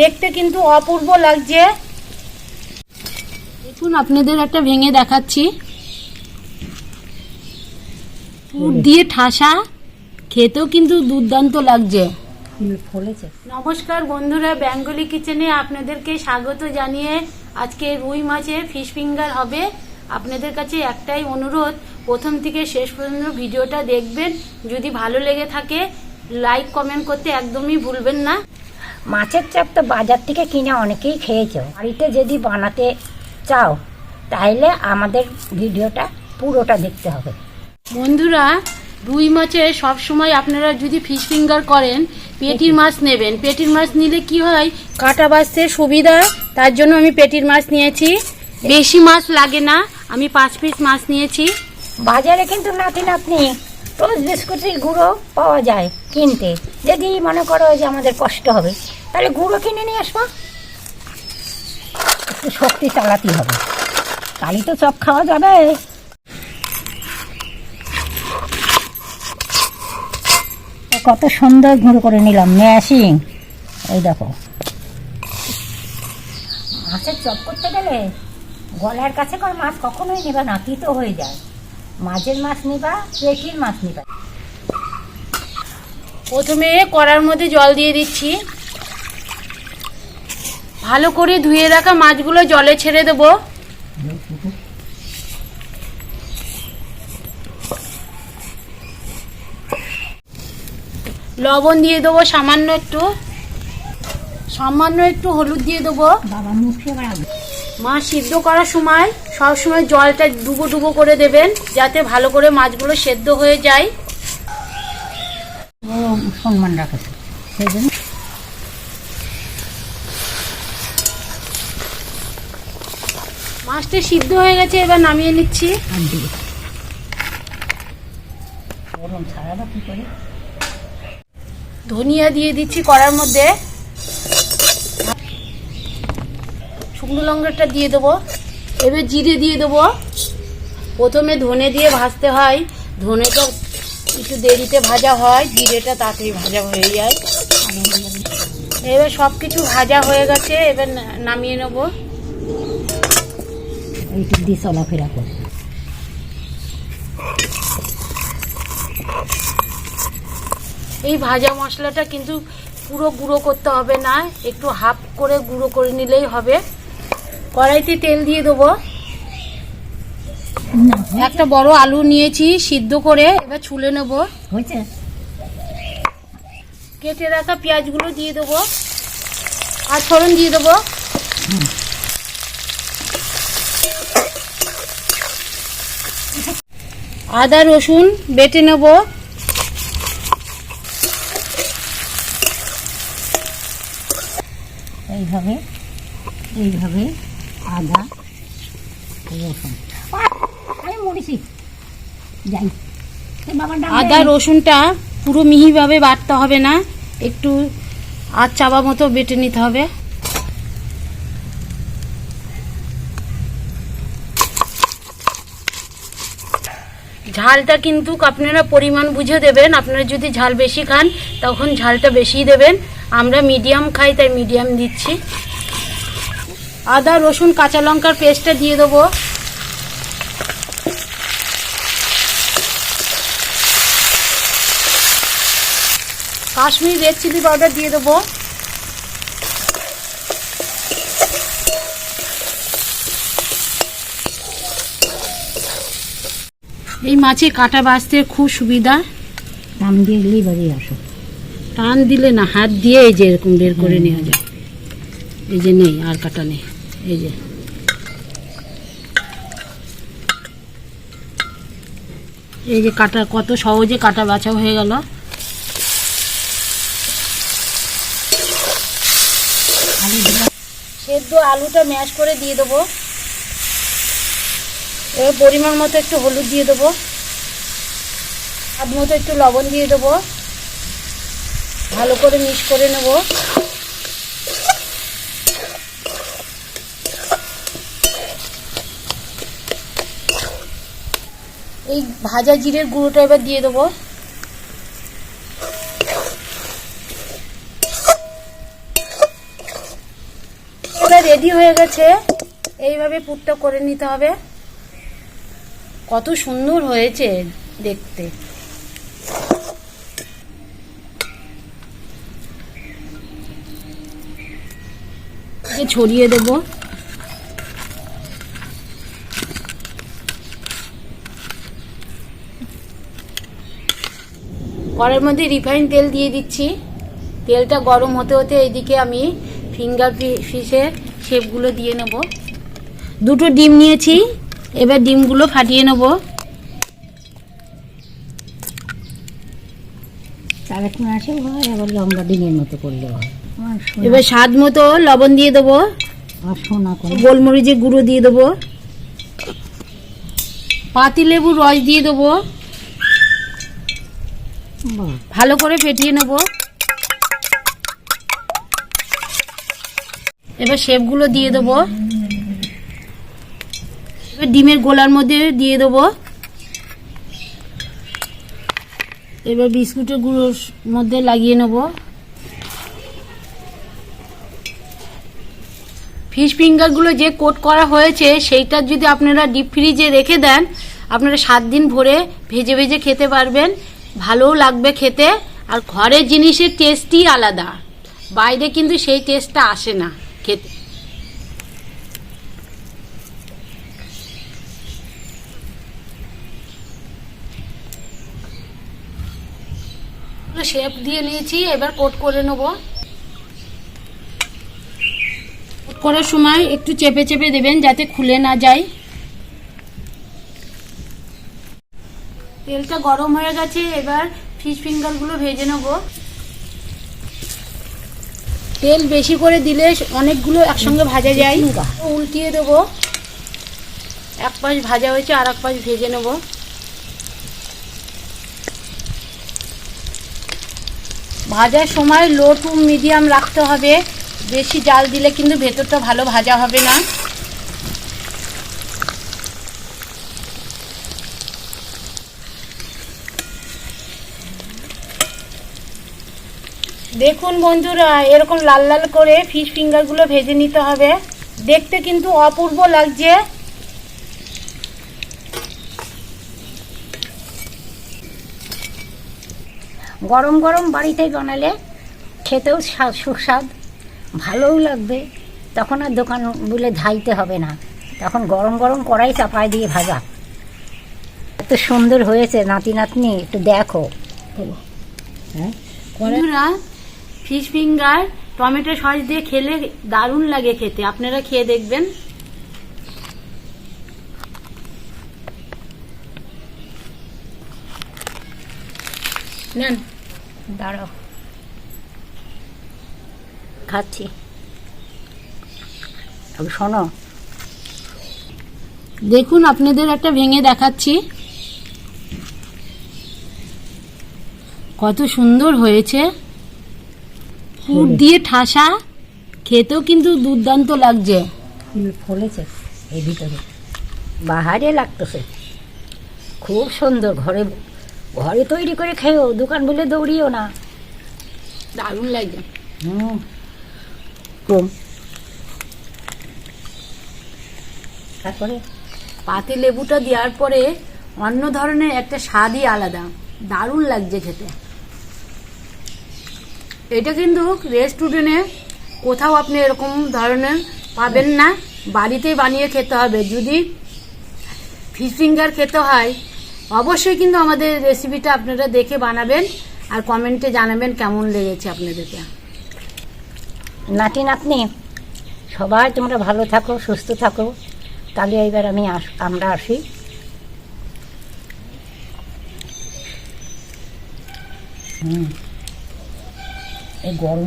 দেখতে কিন্তু অপূর্ব লাগছে। দেখুন, আপনাদের একটা ভেঙে দেখাচ্ছি। পুর দিয়ে ঠাসা, খেতেও কিন্তু দুর্দান্ত লাগছে। নমস্কার বন্ধুরা, বেঙ্গলি কিচেনে আপনাদেরকে স্বাগত জানিয়ে আজকে রুই মাছের ফিশ ফিঙ্গার হবে। আপনাদের কাছে একটাই অনুরোধ, প্রথম থেকে শেষ পর্যন্ত ভিডিওটা দেখবেন। যদি ভালো লেগে থাকে, লাইক, কমেন্ট করতে একদমই ভুলবেন না। মাছের চাপ তো বাজার থেকে কিনে অনেকেই খেয়েছো। বাড়িতে যদি বানাতে চাও তাহলে আমাদের ভিডিওটা পুরোটা দেখতে হবে। বন্ধুরা রুই মাছে সব সময় আপনারা যদি ফিশ ফিঙ্গার করেন পেটির মাছ নেবেন। পেটির মাছ নিলে কি হয়? কাটা বাছতে সুবিধা তার জন্য আমি পেটির মাছ নিয়েছি। বেশি মাছ লাগে না আমি পাঁচ পিস মাছ নিয়েছি। বাজারে কিন্তু নাতি নাতনি রোজ বিস্কুটের গুঁড়ো পাওয়া যায় কিনতে। যদি মনে করো যে আমাদের কষ্ট হবে তাহলে গুঁড়ো কিনে নিয়ে আসব। একটু শক্তি চালাতে হবে। তাহলে তো চপ খাওয়া যাবে। কত সুন্দর গুঁড়ো করে নিলাম ম্যাশিং। এই দেখো। মাছের চপ করতে গেলে গলার কাছে করে মাছ কখনোই নেবা না তিতো হয়ে যায়। মাঝের মাছ নিবা পেটির মাছ নিবা। প্রথমে কড়ার মধ্যে জল দিয়ে দিচ্ছি। ভালো করে ধুয়ে রাখা মাছগুলো জলে ছেড়ে দেবো। লবণ দিয়ে দেবো সামান্য একটু। সামান্য একটু হলুদ দিয়ে দেবো। মাছ সিদ্ধ করার সময় সব সময় জলটা ডুবো ডুবো করে দেবেন যাতে ভালো করে মাছগুলো সেদ্ধ হয়ে যায়। সম্মান রাখেছে সেই জন্য মাছটা সিদ্ধ হয়ে গেছে, এবার নামিয়ে নিচ্ছি। ধনিয়া দিয়ে দিচ্ছি কড়ার মধ্যে। শুকনো লঙ্কাটা দিয়ে দেবো। এবার জিরে দিয়ে দেবো। প্রথমে ধনে দিয়ে ভাজতে হয়। ধনেটা একটু দেরিতে ভাজা হয়, জিরেটা তাড়াতাড়ি ভাজা হয়ে যায়। এবার সব কিছু ভাজা হয়ে গেছে, এবার নামিয়ে নেব। এইটুক দিয়ে চলাফেরা করে। এই ভাজা মশলাটা কিন্তু পুরো গুঁড়ো করতে হবে না একটু হাফ করে গুঁড়ো করে নিলেই হবে। কড়াইতে তেল দিয়ে দেবো। একটা বড় আলু নিয়েছি সিদ্ধ করে এবার ছুলে নেব। হয়েছে? কেটে রাখা পেঁয়াজগুলো দিয়ে দেবো। আর ফোড়ন দিয়ে দেবো। আদা রসুন বেটে নেব। এইভাবে এইভাবে আদা রসুন! আমি মরেছি যাই। আদা রসুনটা পুরো মিহিভাবে বাটতে হবে না। একটু আর চাবা মতো বেটে নিতে হবে। ঝালটা কিন্তু আপনারা পরিমাণ বুঝে দেবেন। আপনারা যদি ঝাল বেশি খান, তখন ঝালটা বেশি দেবেন। আমরা মিডিয়াম খাই, তাই মিডিয়াম দিচ্ছি। আদা, রসুন, কাঁচা লঙ্কার পেস্টটা দিয়ে দেবো। কাশ্মীর রেড চিলি পাউডার দিয়ে দেবো। এই মাছে কাটা বাছতে খুব সুবিধা। টান দিয়ে বেরিয়ে আসো। টান দিলে না হাত দিয়ে এই যে এরকম বের করে নেওয়া যায়। এই যে নেই আর কাটা নেই এই যে। এই যে কাটা কত সহজে কাটা বাছা হয়ে গেল। সেদ্ধ আলুটা ম্যাশ করে দিয়ে দেবো। এবার পরিমাণ মতো একটু হলুদ দিয়ে দেবো। স্বাদ মতো একটু লবণ দিয়ে দেবো। ভালো করে মিক্স করে নেব। এই ভাজা জিরের গুঁড়োটা এবার দিয়ে দেবো। রেডি হয়ে গেছে। এইভাবে পুরটা করে নিতে হবে। কত সুন্দর হয়েছে দেখতে। ছড়িয়ে দেবো। কড়ার মধ্যে রিফাইন তেল দিয়ে দিচ্ছি। তেলটা গরম হতে হতে এইদিকে আমি ফিঙ্গার ফিশের শেপগুলো দিয়ে নেব। দুটো ডিম নিয়েছি। এবার ডিমগুলো ফাটিয়ে নেব। হয় আবার লম্বা মতো হয়। এবার স্বাদ মতো লবণ দিয়ে দেবো। আমার সোনা করে গোলমরিচের গুঁড়ো দিয়ে দেবো। পাতিলেবুর রস দিয়ে দেবো। ভালো করে ফেটিয়ে নেব। এবার শেপগুলো দিয়ে দেবো। এবার ডিমের গোলার মধ্যে দিয়ে দেবো। এবার বিস্কুটের গুঁড়োর মধ্যে লাগিয়ে নেব। ফিশ ফিঙ্গারগুলো যে কোট করা হয়েছে, সেইটা যদি আপনারা ডিপ ফ্রিজে রেখে দেন, আপনারা সাত দিন ভরে ভেজে ভেজে খেতে পারবেন। ভালোও লাগবে খেতে। আর ঘরের জিনিসের টেস্টই আলাদা। বাইরে কিন্তু সেই টেস্টটা আসে না খেতে। শেপ দিয়ে নিয়েছি এবার কোট করে নেব। কোট করার সময় একটু চেপে চেপে দেবেন যাতে খুলে না যায়। তেলটা গরম হয়ে গেছে এবার ফিশ ফিঙ্গারগুলো ভেজে নেব। তেল বেশি করে দিলে অনেকগুলো একসঙ্গে ভাজা যায়। উল্টিয়ে দেবো। এক পাশ ভাজা হয়েছে আর এক পাশ ভেজে নেব। ভাজার সময় লো টু মিডিয়াম রাখতে হবে। বেশি জাল দিলে কিন্তু ভেতরটা ভালো ভাজা হবে না। দেখুন বন্ধুরা, এরকম লাল লাল করে ফিশ ফিঙ্গারগুলো ভেজে নিতে হবে। দেখতে কিন্তু অপূর্ব লাগছে। গরম গরম বাড়িতে বানালে খেতেও স্বাদ সুস্বাদ ভালোও লাগবে। তখন আর দোকান বলে ধাইতে হবে না। তখন গরম গরম কড়াই চাপায় দিয়ে ভাজা। এত সুন্দর হয়েছে নাতি নাতনি একটু দেখো। হ্যাঁ? বন্ধুরা ফিশ ফিঙ্গার টমেটো সস দিয়ে খেলে দারুণ লাগে খেতে। আপনারা খেয়ে দেখবেন। নেন। দাঁড়াও। খাচ্ছি। শোনো। দেখুন আপনাদের একটা ভেঙে দেখাচ্ছি। কত সুন্দর হয়েছে। পুর দিয়ে ঠাসা খেতেও কিন্তু দুর্দান্ত লাগছে। ফুল ফলেছে এই ভিতরে। বাহারে লাগতেছে। খুব সুন্দর ঘরে ঘরে তৈরি করে খেয়েও দোকান বলে দৌড়িও না। দারুণ লাগছে হুম তারপরে? পাতি লেবুটা দেওয়ার পরে অন্য ধরনের একটা স্বাদই আলাদা। দারুণ লাগছে খেতে। এটা কিন্তু রেস্টুরেন্টে কোথাও আপনি এরকম ধরনের পাবেন না। বাড়িতেই বানিয়ে খেতে হবে। যদি ফিশ ফিঙ্গার খেতে হয় অবশ্যই কিন্তু আমাদের রেসিপিটা আপনারা দেখে বানাবেন আর কমেন্টে জানাবেন কেমন লেগেছে আপনাদেরকে। নাতি নাতনি সবাই তোমরা ভালো থাকো সুস্থ থাকো। তাহলে এবার আমি আস আমরা আসি। হুম। এই গরম